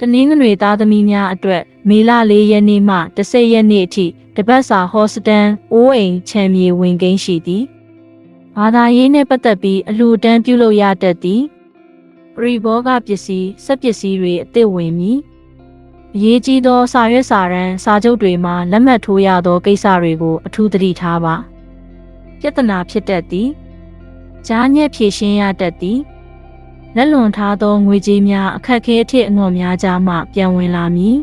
တနင်္ဂနွေသားသမီးများအတွက်မေလ၄ရက်နေ့မှ10ရက်နေ့အထိတပတ်စာဟောစတန်အိုးအိမ်ချမ်းမြေဝင်ကိန်းရှိသည်ဘာသာရေးနှင့်ပတ်သက်ပြီးအလှူဒန်းပြုလုပ်ရတတ်သည်ပရိဘောဂပစ္စည်းစက်ပစ္စည်းတွေအသစ်ဝင်မည်အရေးကြီးသောစာရွက်စာတမ်းစာချုပ်တွေမှာလက်မှတ်ထိုးရသောကိစ္စတွေကိုအထူးသတိထားပါပြဿနာဖြစ်တတ်သည်ကြားညက်ဖြေရှင်းရတတ်သည် လက်လွန်ထားသောငွေကြေးများအခက်အခဲအထစ်အငေါ်များကြားမှပြန်ဝင်လာမည်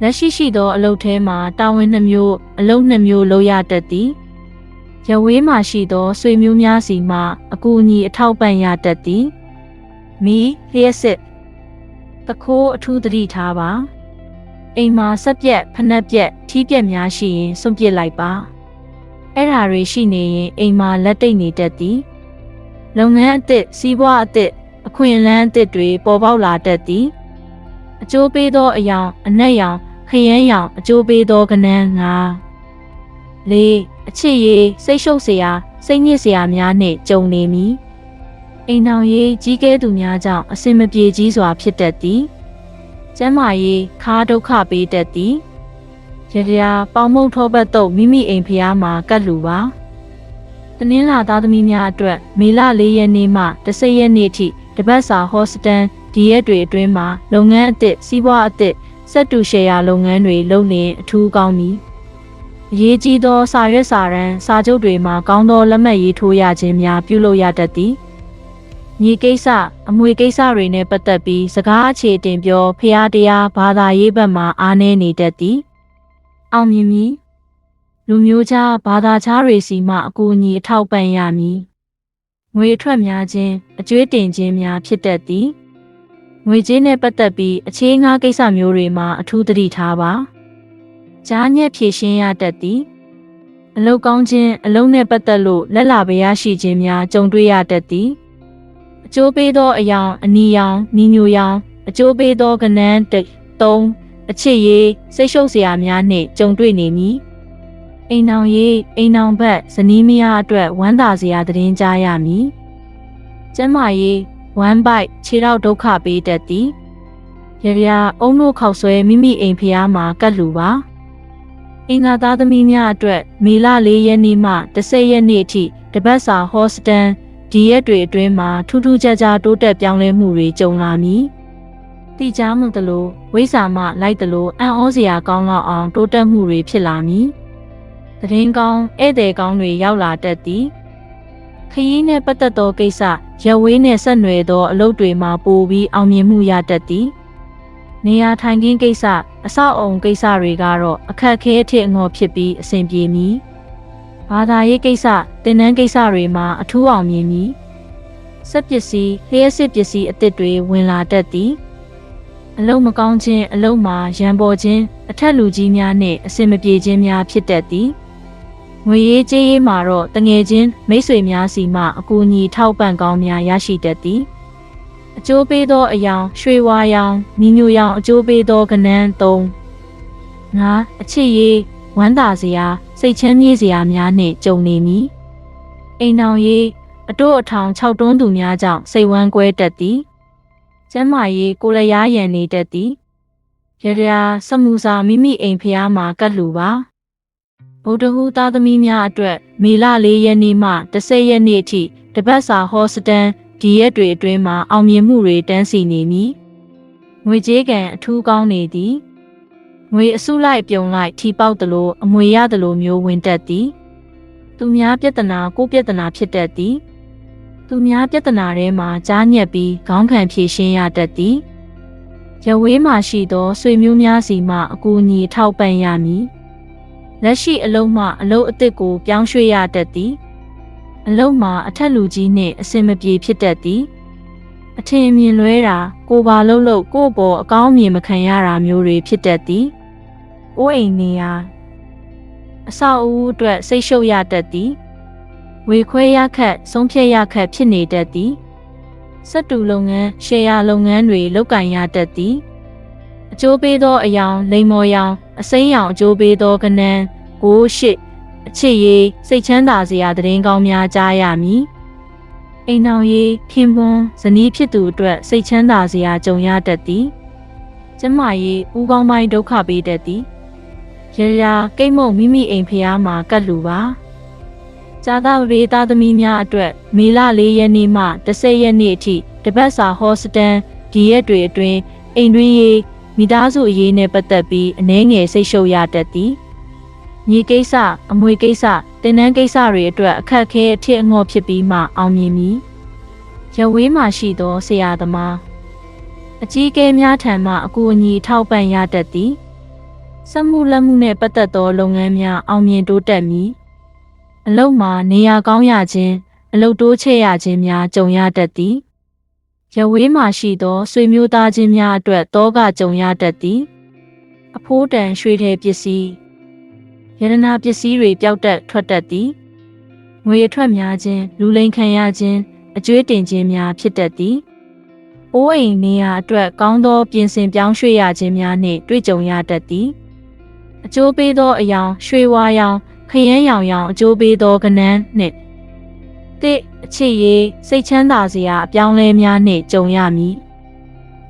လက်ရှိရှိသောအလုပ်ထဲမှာတာဝန်နှမျိုးအလုပ်နှမျိုးလုပ်ရတတ်သည်ရဝေးမှရှိသောဆွေမျိုးများစီမှအကူအညီအထောက်ပံ့ရတတ်သည်မီလျှက်စစ်တခိုးအထူးသတိထားပါအိမ်မှာဆက်ပြက်ဖနှက်ပြက်ထီးပြက်များရှိရင်စွန့်ပစ်လိုက်ပါအဲ့ဓာတွေရှိနေရင်အိမ်မှာလက်တိတ်နေတတ်သည်လုပ်ငန်းအသစ်စီးပွားအသစ် အခွင့်အလမ်းအသစ်တွေပေါ်ပေါက်လာတတ်သည်အကျိုးပေးသောအယောင်အနက်ရောင်ခရမ်းရောင်အကျိုးပေးသောကဏ္ဍငါလေးအချစ်ရေးစိတ်ရှုပ်စရာစိတ်ညစ်စရာများနှင့်ကြုံနေမည်အိမ်တော်ရေးကြီးကဲသူများကြောင့်အစင်မပြေကြီးစွာဖြစ်တတ်သည်ကျမ်းမာရေးခါဒုက္ခပေးတတ်သည်ရရပေါင်မုံထောပတ်တော့မိမိအိမ်ဖျားမှာကတ်လူပါတနင်္လာသားသမီးများအတွက်မေလ၄ရက်နေ့မှ10ရက်နေ့ထိ တပတ်စာဟောစတန်ဒီရက်တွေအတွင်းမှာလုပ်ငန်းအသစ်စီးပွားအသစ်စက်တူရှယ်ယာလုပ်ငန်းတွေလုပ်လင်အထူးကောင်းမည်အရေးကြီးသောစာရွက်စာတမ်းစာချုပ်တွေမှာကောင်းသောလက်မှတ်ရေးထိုးရခြင်းများပြုလုပ်ရတတ်သည်ညီကိစ္စအမွေကိစ္စတွေနဲ့ပတ်သက်ပြီးစကားအခြေတင်ပြောဖျားတရားဘာသာရေးဘက်မှာအားနည်းနေတတ်သည်အောင်မြင်မည်လူမျိုးခြားဘာသာခြားတွေစီမှအကူအညီအထောက်ပံ့ရမည် ငွေအထွက်များခြင်းအကျွေးတင်ခြင်းများဖြစ်တတ်သည်ငွေကြေးနဲ့ပတ်သက်ပြီးအခြေငှားကိစ္စမျိုးတွေမှာအထူးသတိထားပါကြားညက်ဖြည့်ရှင်းရတတ်သည်အလုတ်ကောင်းခြင်းအလုံးနဲ့ပတ်သက်လို့လက်လာပရရှိခြင်းများကြုံတွေ့ရတတ်သည်အကျိုးပေးသောအယောင်အနီရောင်နီညိုရောင်အကျိုးပေးသောကဏ္ဍတိတ်သုံးအချစ်ရေးစိတ်ရှုပ်စရာများနှင့်ကြုံတွေ့နေမည် အိမ်အောင်ရေးအိမ်အောင်ဘက်ဇနီးမယားအတွက်ဝမ်းသာစရာသတင်းကြားရမည်ကျမ်းမာရေးဝမ်းပိုက်ခြေထောက်ဒုက္ခပေးတတ်သည်ရရအုံတို့ခောက်ဆွဲမိမိအိမ်ဖျားမှာကတ်လူပါအင်္ဂါသားသမီးများအတွက်မေလ၄ရက်နေ့မှ10ရက်နေ့အထိတပတ်စာဟောစတန်ဒီရက်တွေအတွင်းမှာထူးထူးခြားခြားတိုးတက်ပြောင်းလဲမှုတွေကြုံလာမည်တိကျမှုတလို့ဝိဇာမလိုက်တလို့အံ့ဩစရာကောင်းလောက်အောင်တိုးတက်မှုတွေဖြစ်လာမည် သတင်းကောင်းဧည့်သည်ကောင်းတွေရောက်လာတတ်သည်ခရီးနှင့်ပတ်သက်သောကိစ္စရဝေးနှင့်ဆက်နွယ်သောအလုပ်တွေမှာပိုပြီးအောင်မြင်မှုရတတ်သည်နေရာထိုင်ခင်းကိစ္စအဆောက်အုံကိစ္စတွေကတော့အခက်အခဲအထစ်အငေါ်ဖြစ်ပြီးအဆင်ပြေမည်ဘာသာရေးကိစ္စတင်နန်းကိစ္စတွေမှာအထူးအောင်မြင်မည်စက်ပစ္စည်းလျှက်စစ်ပစ္စည်းအသစ်တွေဝင်လာတတ်သည်အလုံးမကောင်းခြင်းအလုံးမှာရန်ပေါ်ခြင်းအထက်လူကြီးများနှင့်အစင်မပြေခြင်းများဖြစ်တတ်သည် ငွေရေးကြေးရေးမှာတော့တငယ်ချင်းမိတ်ဆွေများစီမှအကူအညီထောက်ပံ့ကောင်းများရရှိတတ်သည်အကျိုးပေးသောအယောင်ရွှေဝါရောင်မိညိုရောင်အကျိုးပေးသောကဏ္ဍ၃ငါအချစ်ရေးဝမ်းသာစရာစိတ်ချမ်းမြေ့စရာများနှင့်ကြုံနေမည်အိမ်အောင်ရေးအတို့အထောင်၆တွန်းသူများကြောင့်စိတ်ဝမ်းကွဲတတ်သည်ကျမ်းမာရေးကိုလျားရန်နေတတ်သည်ရရစမှုစာမိမိအိမ်ဖျားမှာကတ်လူပါ ဗုဒ္ဓဟူသားသမီးများအတွက်မေလ၄ရက်နေ့မှ10ရက်နေ့အထိတပတ်စာဟောစတန်ဒီရက်တွေအတွင်းမှာအောင်မြင်မှုတွေတန်းစီနေမည်ငွေကြေးကံအထူးကောင်းနေသည်ငွေအစုလိုက်ပြုံလိုက်ထီပေါက်သလိုအမွေရသလိုမျိုးဝင်တက်သည်သူများပြဿနာကိုပြဿနာဖြစ်တတ်သည်သူများပြဿနာထဲမှာကြားညက်ပြီးခေါင်းခံဖြေရှင်းရတတ်သည်ရဝေးမှရှိသောဆွေမျိုးများစီမှအကူအညီထောက်ပံ့ရမည် လက်ရှိအလုံးမှအလုံးအစ်စ်ကိုပြောင်းရွှေ့ရတတ်သည်အလုံးမှာအထက်လူကြီးနှင့်အစင်မပြေဖြစ်တတ်သည်အထင်အမြင်လွဲတာကိုပါလုံးလို့ကို့ပေါ်အကောင်းမြင်မခံရတာမျိုးတွေဖြစ်တတ်သည်။အိုးအိမ်နေရာအဆောက်အဦအတွက်စိတ်ရှုပ်ရတတ်သည်။ဝေခွဲရခက်ဆုံးဖြတ်ရခက်ဖြစ်နေတတ်သည်။စက်တူလုပ်ငန်းရှယ်ယာလုပ်ငန်းတွေလုပ်ကင်ရတတ်သည်။အကျိုးပေးသောအယောင်လိမ္မော်ရောင်အစိမ်းရောင်အကျိုးပေးသောကဏ္ဍ ကိုရှိအချစ်ရေးစိတ်ချမ်းသာစရာသတင်းကောင်းများကြားရမည်အိမ်အောင်ရေးခင်ပွန်းဇနီးဖြစ်သူအတွက်စိတ်ချမ်းသာစရာကြုံရတတ်သည်ကျမရေးဦးကောင်းပိုင်းဒုက္ခပေးတတ်သည်ရရာကိတ်မုံမိမိအိမ်ဖျားမှာကတ်လူပါဇာတာရေသားသမီးများအတွက်မေလ၄ရက်နေ့မှ10ရက်နေ့အထိတပတ်စာဟောစတန်ဒီရက်တွေအတွင်းအိမ်တွင်းရေးမိသားစုအရေးနဲ့ပတ်သက်ပြီးအနှဲငယ်စိတ်ရှုပ်ရတတ်သည် ညီကိစ္စအမွေကိစ္စတင်နန်းကိစ္စတွေအတွက်အခက်အခဲအထစ်အငေါ့ဖြစ်ပြီးမှအောင်မြင်မည်ရဝေးမှရှိသောဆရာသမားအကြီးအကဲများထံမှအကူအညီထောက်ပံ့ရတတ်သည်စက်မှုလက်မှုနှင့်ပတ်သက်သောလုပ်ငန်းများအောင်မြင်တိုးတက်မည်အလုပ်မှာနေရာကောင်းရခြင်းအလုပ်တိုးချဲ့ရခြင်းများကြုံရတတ်သည်ရဝေးမှရှိသောဆွေမျိုးသားချင်းများအတွက်တောကကြုံရတတ်သည်အဖိုးတန်ရွှေထည်ပစ္စည်း ယတနာပစ္စည်းတွေပျောက်တက်ထွက်တက်သည်ငွေထွက်များခြင်းလူလိန်ခံရခြင်းအကျွေးတင်ခြင်းများဖြစ်တတ်သည်အိုးအိမ်နေရာအတွက်ကောင်းသောပြင်ဆင်ပြောင်းရွှေ့ရခြင်းများနှင့်တွေ့ကြုံရတတ်သည်အကျိုးပေးသောအယောင်ရွှေဝါရောင်ခရမ်းရောင်ရောင်အကျိုးပေးသောကနန်းနှင့်တစ်အခြေရေးစိတ်ချမ်းသာစရာအပြောင်းလဲများနှင့်ကြုံရမည်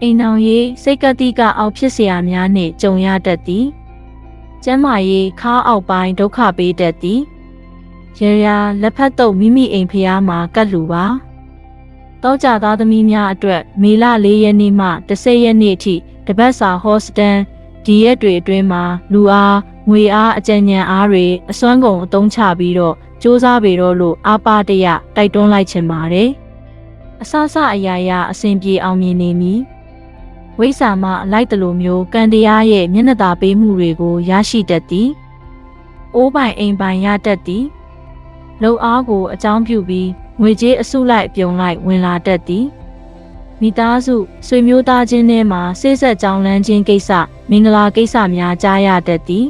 အိမ်အောင်ရေးစိတ်ကတိကအောင်ဖြစ်စရာများနှင့်ကြုံရတတ်သည် ကျမ်းမာရေးခါအောက်ပိုင်းဒုက္ခပေးတတ်သည်။ရရာလက်ဖက်တုပ်မိမိအိမ်ဖျားမှာကတ်လူပါ။တောကြသားသမီးများအတွက်မေလ၄ရက်နေ့မှ10ရက်နေ့အထိတပတ်စာဟောစတန်ဒီရက်တွေအတွင်းမှာလူအားငွေအားအကြံဉာဏ်အားတွေအစွမ်းကုန်အသုံးချပြီးတော့စူးစမ်းပေတော့လို့အားပါတရတိုက်တွန်းလိုက်ချင်ပါတယ်။အဆအဆအရာရာအစဉ်ပြေအောင်မြင်နေမည်။ ဝိစာမအလိုက်တလိုမျိုးကံတရားရဲ့မျက်နှာသာပေးမှုတွေကိုရရှိတတ်သည်။အိုးပိုင်အိမ်ပိုင်ရတတ်သည်။လုံအားကိုအကြောင်းပြုပြီးငွေကြေးအစုလိုက်ပြုံလိုက်ဝင်လာတတ်သည်။မိသားစုဆွေမျိုးသားချင်းထဲမှာစိတ်ဆက်ကြောင်းလန်းခြင်းကိစ္စမင်္ဂလာကိစ္စများကြားရတတ်သည်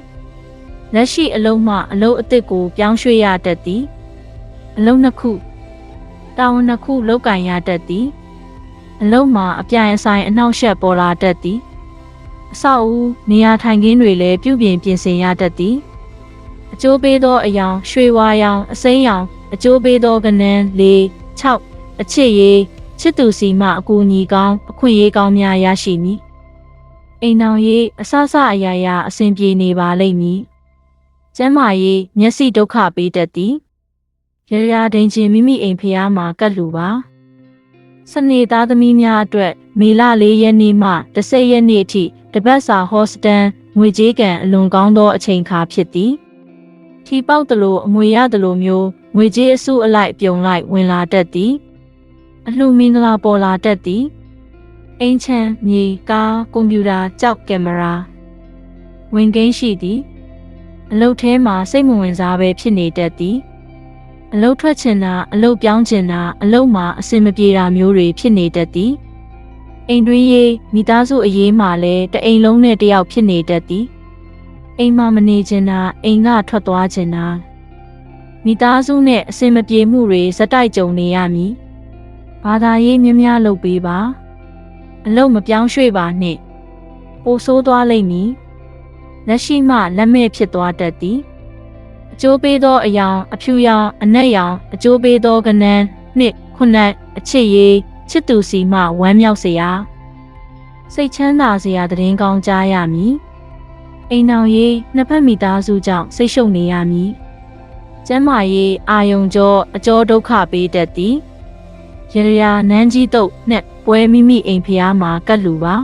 ။လက်ရှိအလုံးမှအလုံးအစ်စ်ကိုပြောင်းရွှေ့ရတတ်သည်။အလုံးနှစ်ခုတာဝန်နှစ်ခုလောက်ကင်ရတတ်သည်။ အလုံးမှာအပြိုင်အဆိုင်အနှောက်အယှက်ပေါ်လာတတ်သည်။အဆောက်အဦနေရာထိုင်ခင်းတွေလည်းပြုပြင်ပြင်ဆင်ရတတ်သည်။အကျိုးပေးသောအယောင်ရွှေဝါရောင်အစိမ်းရောင်အကျိုးပေးသောကနန်း၄၆အချစ်ရေးချစ်သူစီမှအကူအညီကောင်းအခွင့်အရေးကောင်းများရရှိမည်အိမ်အောင်ရေးအဆဆအရာရာအစဉ်ပြေနေပါလိမ့်မည်ကျမ်းမာရေးမျက်စိဒုက္ခပေးတတ်သည်ရရာဒိန်ချင်းမိမိအိမ်ဖျားမှာကတ်လူပါ စနေသားသမီးများအတွက်မေလ၄ရက်နေ့မှ10ရက်နေ့အထိတပတ်စာဟောစတန်ငွေကြေးကန်အလွန်ကောင်းသောအချိန်ခါဖြစ်သည်ထီပေါက်တလို့အမွေရတလို့မျိုးငွေကြေးအစုအလိုက်ပြုံလိုက်ဝင်လာတတ်သည်အလှမင်္ဂလာပေါ်လာတတ်သည်အင်ချန်မြေကားကွန်ပျူတာကြောက်ကင်မရာဝင်ကိန်းရှိသည်အလုတ်ထဲမှာစိတ်မဝင်စားပဲဖြစ်နေတတ်သည် အလုတ်ထွက်ချင်တာအလုတ်ပြောင်းချင်တာအလုတ်မှာအစင်မပြေတာမျိုးတွေဖြစ်နေတတ်သည်အိမ်တွင်းရေးမိသားစုအရေးမှာလည်းတအိမ်လုံးနဲ့တယောက်ဖြစ်နေတတ်သည်အိမ်မှာမနေချင်တာအိမ်ကထွက်သွားချင်တာမိသားစုနဲ့အစင်မပြေမှုတွေဇက်တိုက်ကြုံနေရမည်ဘာသာရေးများများလုပ်ပေးပါအလုံးမပြောင်းရွှေ့ပါနှင့်ပိုဆိုးသွားလိမ့်မည်လက်ရှိမှလက်မဲ့ဖြစ်သွားတတ်သည် အကျိုးပေးသောအယောင်အဖြူရောင်အနက်ရောင်အကျိုးပေးသောကနန်းနှစ်ခုနှစ်အချစ်ရေးချစ်သူစီမှဝမ်းမြောက်စရာစိတ်ချမ်းသာစရာတည်င်းကောင်းကြားရမည်အိမ်အောင်ရေးနှစ်ဖက်မိသားစုကြောင့်စိတ်ရှုပ်နေရမည်ကျမ်းမာရေးအာယုံကြောအကျော်ဒုက္ခပေးတတ်သည်ရရနန်းကြီးတုတ်နဲ့ပွဲမိမိအိမ်ဖျားမှာကတ်လူပါ